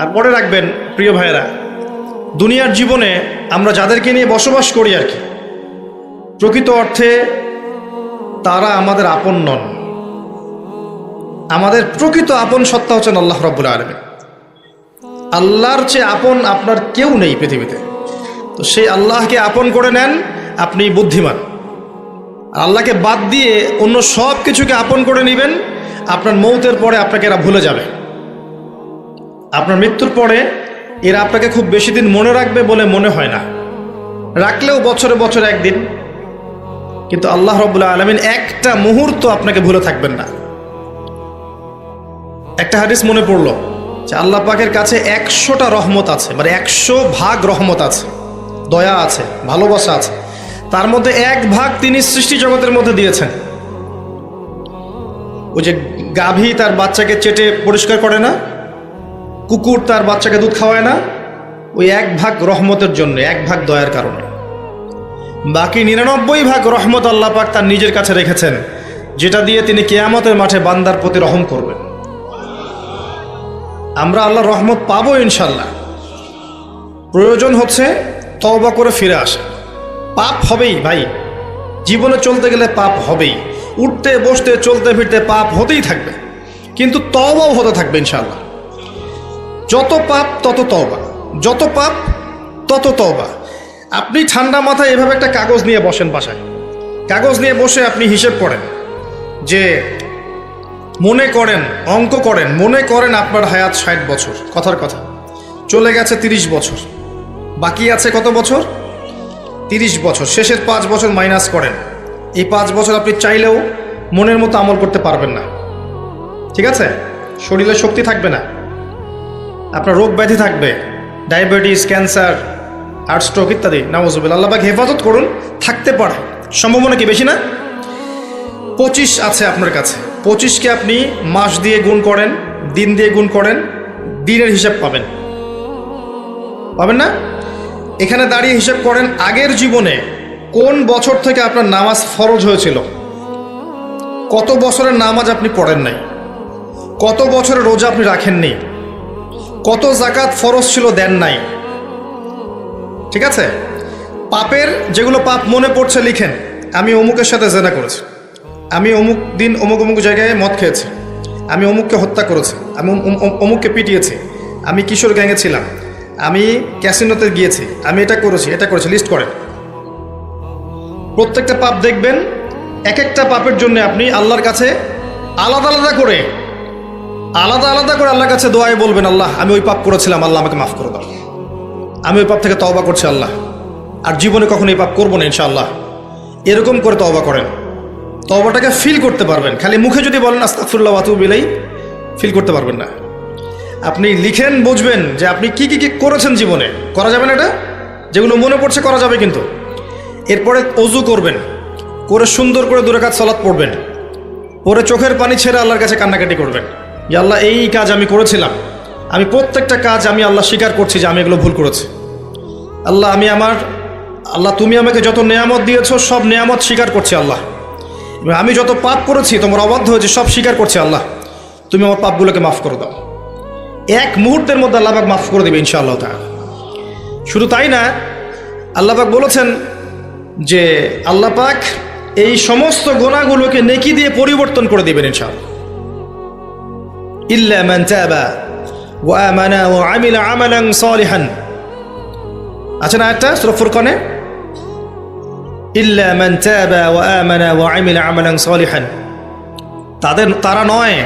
আর মনে রাখবেন, প্রিয় ভাইয়েরা, দুনিয়ার জীবনে আমরা যাদেরকে নিয়ে বসবাস করি আর কি, প্রকৃত অর্থে তারা আমাদের আপন নন। আমাদের প্রকৃত আপন সত্তা হচ্ছেন আল্লাহ রব্বুল আলমী আল্লাহর চেয়ে আপন আপনার কেউ নেই পৃথিবীতে। তো সেই আল্লাহকে আপন করে নেন, আপনি বুদ্ধিমান। আল্লাহকে বাদ দিয়ে অন্য সব কিছুকে আপন করে নেবেন, আপনার মৌতের পরে আপনাকে এরা ভুলে যাবে। আপনার মৃত্যুর পরে এরা আপনাকে খুব বেশি দিন মনে রাখবে বলে মনে হয় না। রাখলেও বছরে বছরে একদিন। কিন্তু আল্লাহ রবুল্লা আলমিন একটা মুহূর্ত আপনাকে ভুলে থাকবেন না। একটা হাদিস মনে পড়ল যে আল্লাহ পাকের কাছে একশোটা রহমত আছে মানে একশো ভাগ রহমত আছে, দয়া আছে, ভালোবাসা আছে। তার মধ্যে এক ভাগ তিনি সৃষ্টি জগতের মধ্যে দিয়েছেন। ওই যে গাভী তার বাচ্চাকে চেটে পরিষ্কার করে না? কুকুর তার বাচ্চাকে দুধ খাওয়ায় না, ওই এক ভাগ রহমতের জন্য, এক ভাগ দয়ার কারণে। বাকি নিরানব্বই ভাগ রহমত আল্লাহ পাক তার নিজের কাছে রেখেছেন, যেটা দিয়ে তিনি কেয়ামতের মাঠে বান্দার প্রতি রহম করবেন। আমরা আল্লাহ রহমত পাবো ইনশাল্লাহ প্রয়োজন হচ্ছে তওবা করে ফিরে আসা। পাপ হবেই ভাই। জীবনে চলতে গেলে পাপ হবেই। উঠতে, বসতে চলতে ফিরতে পাপ হতেই থাকবে। কিন্তু তওবাও হতে থাকবে ইনশাল্লাহ যত পাপ, তত তওবা। যত পাপ, তত তওবা। আপনি ঠান্ডা মাথায় এভাবে একটা কাগজ নিয়ে বসেন বাসায়। কাগজ নিয়ে বসে আপনি হিসেব করেন যে মনে করেন, অঙ্ক করেন, মনে করেন আপনার হায়াত ষাট বছর। কথার কথা। চলে গেছে তিরিশ বছর। বাকি আছে কত বছর? তিরিশ বছর। শেষের পাঁচ বছর মাইনাস করেন। এই পাঁচ বছর আপনি চাইলেও মনের মতো আমল করতে পারবেন না। ঠিক আছে? শরীরে শক্তি থাকবে না। আপনার রোগ ব্যাধি থাকবে, ডায়াবেটিস, ক্যান্সার হার্ট স্ট্রোক ইত্যাদি। নামজুবিল আল্লাহবাকে হেফাজত করুন, থাকতে পারে। সম্ভাবনা কি বেশি না? পঁচিশ আছে আপনার কাছে। পঁচিশকে আপনি মাস দিয়ে গুণ করেন, দিন দিয়ে গুণ করেন, দিনের হিসাব পাবেন। পাবেন না? এখানে দাঁড়িয়ে হিসাব করেন, আগের জীবনে কোন বছর থেকে আপনার নামাজ ফরজ হয়েছিল? কত বছরের নামাজ আপনি পড়েন নাই? কত বছরের রোজা আপনি রাখেননি? কত জাকাত ফরজ ছিল দেন নাই। ঠিক আছে? পাপের যেগুলো পাপ মনে পড়ছে লিখেন। আমি অমুকের সাথে জেনা করেছি। আমি অমুক দিন অমুক অমুক জায়গায় মদ খেয়েছি। আমি অমুককে হত্যা করেছি। আমি অম- অম- অমুককে পিটিয়েছি। আমি কিশোর গ্যাংয়ে ছিলাম। আমি ক্যাসিনোতে গিয়েছি। আমি এটা করেছি এটা করেছি। লিস্ট করেন। প্রত্যেকটা পাপ দেখবেন। এক একটা পাপের জন্য আপনি আল্লাহর কাছে আলাদা আলাদা করে আলাদা আলাদা করে আল্লাহর কাছে দোয়ায় বলবেন, আল্লাহ, আমি ওই পাপ করেছিলাম, আল্লাহ আমাকে মাফ করে দাও। আমি ওই পাপ থেকে তওবা করছি, আল্লাহ। আর জীবনে কখনো এই পাপ করব না, ইনশাআল্লাহ। এরকম করে তওবা করেন। তওবাটাকে ফিল করতে পারবেন। খালি মুখে যদি বলেন আস্তাফুল্লাহ ওয়াতু বিলাই ফিল করতে পারবেন না। আপনি লিখেন, বুঝবেন যে আপনি কি কি কি করেছেন জীবনে। করা যাবে না এটা? যেগুলো মনে পড়ছে, করা যাবে কিন্তু। এরপরে অজু করবেন। করে সুন্দর করে দুরাকাত সালাত পড়বেন। পরে চোখের পানি ছেড়ে আল্লাহর কাছে কান্নাকাটি করবেন। যে আল্লাহ এই কাজ আমি করেছিলাম। আমি প্রত্যেকটা কাজ আমি আল্লাহ স্বীকার করছি যে আমি এগুলো ভুল করেছি। আল্লাহ, আমি আমার আল্লাহ, তুমি আমাকে যত নেয়ামত দিয়েছ, সব নেয়ামত স্বীকার করছি আল্লাহ। আমি যত পাপ করেছি, তোমার অবাধ্য হয়েছে, সব স্বীকার করছি আল্লাহ। তুমি আমার পাপগুলোকে মাফ করে দাও। এক মুহূর্তের মধ্যে আল্লাহবাক মাফ করে দেবে ইনশাআল্লাহ তাআলা। শুধু তাই না আল্লাহবাক বলেছেন যে আল্লাহ পাক এই সমস্ত গোনাগুলোকে নেকি দিয়ে পরিবর্তন করে দেবেন ইনশাআল্লাহ। ইল্লা মান তাবা ওয়া আমানা ওয়া আমিলা আমালান সালিহান আছে না একটা সূরা ফুরকানে ইল্লা মান তাবা ওয়া আমানা ওয়া আমিলা আমালান সালিহান তাদের তারা নয়